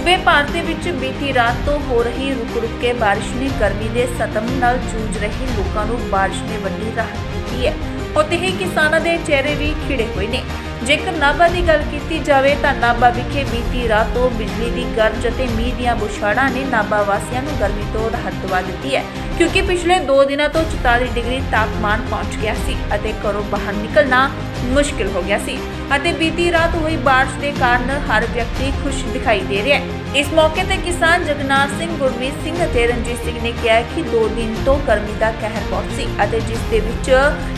ਬੀਤੀ ਰਾਤ ਤੋਂ ਹੋ ਰਹੀ ਰੁਕ ਰੁਕ ਕੇ ਬਾਰਿਸ਼ ਨੇ ਗਰਮੀ ਦੇ ਸਤਮ ਨਾਲ ਜੂਝ ਰਹੇ ਲੋਕਾਂ ਨੂੰ ਬਾਰਿਸ਼ ਨੇ ਵੱਡੀ ਰਾਹਤ ਦਿੱਤੀ ਹੈ। ਉੱਥੇ ਹੀ ਕਿਸਾਨਾਂ ਦੇ ਚਿਹਰੇ ਵੀ ਖਿੜੇ ਹੋਏ ਨੇ। ਜੇਕਰ ਨਾਭਾ ਦੀ ਗੱਲ ਕੀਤੀ ਜਾਵੇ ਤਾਂ ਨਾਭਾ ਵਿਖੇ ਬੀਤੀ ਰਾਤ ਤੋਂ ਬਿਜਲੀ ਦੀ ਗਰਜ ਅਤੇ ਮੀਂਹ ਦੀਆਂ ਬੁਛਾੜਾਂ ਨੇ ਨਾਭਾ ਵਾਸੀਆਂ ਨੂੰ ਗਰਮੀ ਤੋਂ ਰਾਹਤ ਦਵਾ ਦਿੱਤੀ ਹੈ, ਕਿਉਂਕਿ ਪਿਛਲੇ 2 ਦਿਨਾਂ ਤੋਂ 44 ਡਿਗਰੀ ਤਾਪਮਾਨ ਪਹੁੰਚ ਗਿਆ ਸੀ ਅਤੇ ਘਰੋਂ ਬਾਹਰ ਨਿਕਲਣਾ ਮੁਸ਼ਕਿਲ ਹੋ ਗਿਆ ਸੀ ਅਤੇ ਬੀਤੀ ਰਾਤ ਹੋਈ ਬਾਰਿਸ਼ ਦੇ ਕਾਰਨ ਹਰ ਵਿਅਕਤੀ ਖੁਸ਼ ਦਿਖਾਈ ਦੇ ਰਿਹਾ ਹੈ। ਇਸ ਮੌਕੇ ਤੇ ਕਿਸਾਨ ਜਗਨਾਥ ਸਿੰਘ, ਗੁਰਮੀਤ ਸਿੰਘ ਅਤੇ ਰਣਜੀਤ ਸਿੰਘ ਨੇ ਕਿਹਾ ਕਿ 2 ਦਿਨ ਤੋਂ ਗਰਮੀ ਦਾ ਕਹਿਰ ਬਹੁਤ ਸੀ ਅਤੇ ਜਿਸ ਦੇ ਵਿੱਚ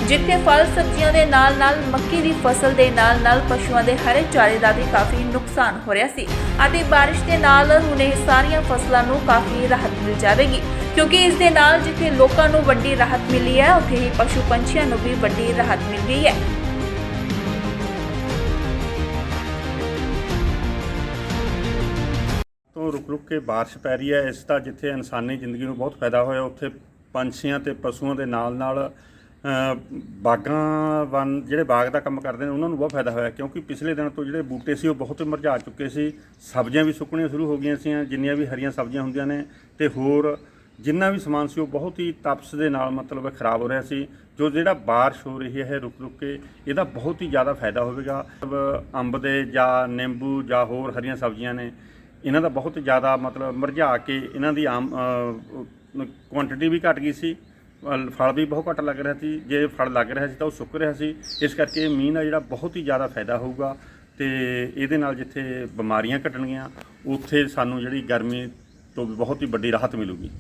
ਜਿੱਥੇ ਫਲ ਸਬਜ਼ੀਆਂ ਦੇ ਨਾਲ-ਨਾਲ ਮੱਕੀ ਦੀ ਫਸਲ ਦੇ ਨਾਲ-ਨਾਲ ਪਸ਼ੂਆਂ ਦੇ ਹਰੇ ਚਾਰੇ ਦਾ ਵੀ ਕਾਫੀ ਨੁਕਸਾਨ ਹੋ ਰਿਹਾ ਸੀ ਅਤੇ ਬਾਰਿਸ਼ ਦੇ ਨਾਲ ਹੁਣ ਇਹ ਸਾਰੀਆਂ ਫਸਲਾਂ ਨੂੰ ਕਾਫੀ ਰਾਹਤ ਮਿਲ ਜਾਵੇਗੀ ਕਿਉਂਕਿ ਇਸ ਦੇ ਨਾਲ ਜਿੱਥੇ ਲੋਕਾਂ ਨੂੰ ਵੱਡੀ ਰਾਹਤ ਮਿਲੀ ਹੈ, ਉੱਥੇ ਹੀ ਪਸ਼ੂ ਪੰਛੀਆਂ ਨੂੰ ਵੀ ਵੱਡੀ ਰਾਹਤ ਮਿਲ ਗਈ ਹੈ। ਤੋਂ ਰੁਕ ਰੁਕ ਕੇ ਬਾਰਿਸ਼ ਪੈ ਰਹੀ ਹੈ, ਇਸ ਦਾ ਜਿੱਥੇ ਇਨਸਾਨੀ ਜ਼ਿੰਦਗੀ ਨੂੰ ਬਹੁਤ ਫਾਇਦਾ ਹੋਇਆ, ਉੱਥੇ ਪੰਛੀਆਂ ਤੇ ਪਸ਼ੂਆਂ ਦੇ ਨਾਲ ਨਾਲ ਬਾਗਾਂ ਵਨ, ਜਿਹੜੇ ਬਾਗ ਦਾ ਕੰਮ ਕਰਦੇ ਨੇ, ਉਹਨਾਂ ਨੂੰ ਬਹੁਤ ਫਾਇਦਾ ਹੋਇਆ, ਕਿਉਂਕਿ ਪਿਛਲੇ ਦਿਨ ਤੋਂ ਜਿਹੜੇ ਬੂਟੇ ਸੀ, ਉਹ ਬਹੁਤ ਮਰਝਾ ਚੁੱਕੇ ਸੀ। ਸਬਜ਼ੀਆਂ ਵੀ ਸੁੱਕਣੀਆਂ ਸ਼ੁਰੂ ਹੋ ਗਈਆਂ ਸੀ ਜਿੰਨੀਆਂ ਵੀ ਹਰੀਆਂ ਸਬਜ਼ੀਆਂ ਹੁੰਦੀਆਂ ਨੇ ਤੇ ਹੋਰ ਜਿੰਨਾ ਵੀ ਸਮਾਨ ਸੀ, ਉਹ ਬਹੁਤ ਹੀ ਤਪਸ ਦੇ ਨਾਲ ਮਤਲਬ ਖਰਾਬ ਹੋ ਰਿਹਾ ਸੀ। ਜੋ ਜਿਹੜਾ ਬਾਰਿਸ਼ ਹੋ ਰਹੀ ਹੈ ਰੁਕ ਰੁਕ ਕੇ, ਇਹਦਾ ਬਹੁਤ ਹੀ ਜ਼ਿਆਦਾ ਫਾਇਦਾ ਹੋਵੇਗਾ। ਮਤਲਬ ਅੰਬ ਦੇ ਜਾਂ ਨਿੰਬੂ ਜਾਂ ਹੋਰ ਹਰੀਆਂ ਸਬਜ਼ੀਆਂ ਨੇ ਇਹਨਾਂ ਦਾ ਬਹੁਤ ਜ਼ਿਆਦਾ ਮਤਲਬ ਮੁਰਝਾ ਕੇ ਇਹਨਾਂ ਦੀ ਆਮ ਕੁਆਂਟੀਟੀ ਵੀ ਘਟ ਗਈ ਸੀ ਫਲ ਵੀ ਬਹੁਤ ਘੱਟ ਲੱਗ ਰਿਹਾ ਸੀ, ਜੇ ਫਲ ਲੱਗ ਰਿਹਾ ਸੀ ਤਾਂ ਉਹ ਸੁੱਕ ਰਿਹਾ ਸੀ। ਇਸ ਕਰਕੇ ਮੀਂਹ ਦਾ ਜਿਹੜਾ ਬਹੁਤ ਹੀ ਜ਼ਿਆਦਾ ਫਾਇਦਾ ਹੋਊਗਾ ਤੇ ਇਹਦੇ ਨਾਲ ਜਿੱਥੇ ਬਿਮਾਰੀਆਂ ਘਟਣਗੀਆਂ, ਉੱਥੇ ਸਾਨੂੰ ਜਿਹੜੀ ਗਰਮੀ ਤੋਂ ਵੀ ਬਹੁਤ ਹੀ ਵੱਡੀ ਰਾਹਤ ਮਿਲੂਗੀ।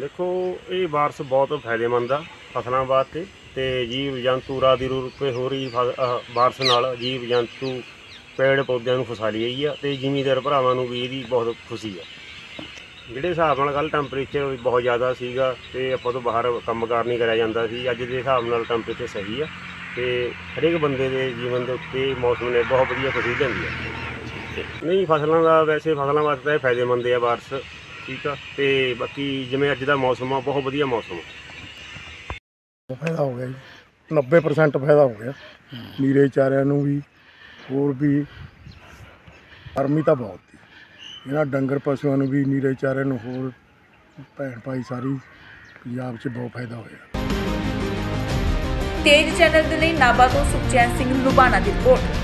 ਦੇਖੋ, ਇਹ ਬਾਰਿਸ਼ ਬਹੁਤ ਫਾਇਦੇਮੰਦ ਆ ਫਸਲਾਂ ਵਾਸਤੇ ਤੇ ਜੀਵ ਜੰਤੂ ਰਾਦੀ ਰੂਪੇ ਹੋ ਰਹੀ ਫ- ਅਹ ਨਾਲ ਜੀਵ ਜੰਤੂ ਪੇੜ ਪੌਦਿਆਂ ਨੂੰ ਫਸਾ ਲਈ ਆ ਤੇ ਜ਼ਿਮੀਂਦਾਰ ਭਰਾਵਾਂ ਨੂੰ ਵੀ ਇਹਦੀ ਬਹੁਤ ਖੁਸ਼ੀ ਆ। ਜਿਹੜੇ ਹਿਸਾਬ ਨਾਲ ਕੱਲ ਟੈਂਪਰੇਚਰ ਬਹੁਤ ਜ਼ਿਆਦਾ ਸੀਗਾ ਤੇ ਆਪਾਂ ਤੋਂ ਬਾਹਰ ਕੰਮਕਾਰ ਨਹੀਂ ਕਰਿਆ ਜਾਂਦਾ ਸੀ ਅੱਜ ਦੇ ਹਿਸਾਬ ਨਾਲ ਟੈਂਪਰੇਚਰ ਸਹੀ ਆ ਤੇ ਹਰੇਕ ਬੰਦੇ ਦੇ ਜੀਵਨ ਦੇ ਉੱਤੇ ਮੌਸਮ ਨੇ ਬਹੁਤ ਵਧੀਆ ਖੁਸ਼ੀ ਲਿਆਂਦੀ ਆ। ਨਹੀਂ ਫਸਲਾਂ ਦਾ ਵੈਸੇ ਫਸਲਾਂ ਵਾਸਤੇ ਤਾਂ ਇਹ ਫਾਇਦੇਮੰਦ ਆ ਬਾਰਸ ਠੀਕ ਆ ਤੇ ਬਾਕੀ ਜਿਵੇਂ ਅੱਜ ਦਾ ਮੌਸਮ ਆ ਬਹੁਤ ਵਧੀਆ ਮੌਸਮ ਆ। ਫਾਇਦਾ ਹੋ ਗਿਆ ਜੀ। 90% ਫਾਇਦਾ ਹੋ ਗਿਆ। ਨੀਰੇ ਚਾਰਿਆਂ ਨੂੰ ਵੀ ਹੋਰ ਵੀ ਗਰਮੀ ਤਾਂ ਬਹੁਤ ਸੀ। ਇਹਨਾਂ ਡੰਗਰ ਪਸ਼ੂਆਂ ਨੂੰ ਵੀ ਨੀਰੇ ਚਾਰਿਆਂ ਨੂੰ ਹੋਰ ਭੈਣ ਭਾਈ ਸਾਰੀ ਪੰਜਾਬ 'ਚ ਬਹੁਤ ਫਾਇਦਾ ਹੋਇਆ। ਤੇਜ ਚੈਨਲ ਦੇ ਲਈ ਨਾਭਾ ਤੋਂ ਸੁਖਚੈਨ ਸਿੰਘ ਲੁਬਾਣਾ ਦੀ ਰਿਪੋਰਟ।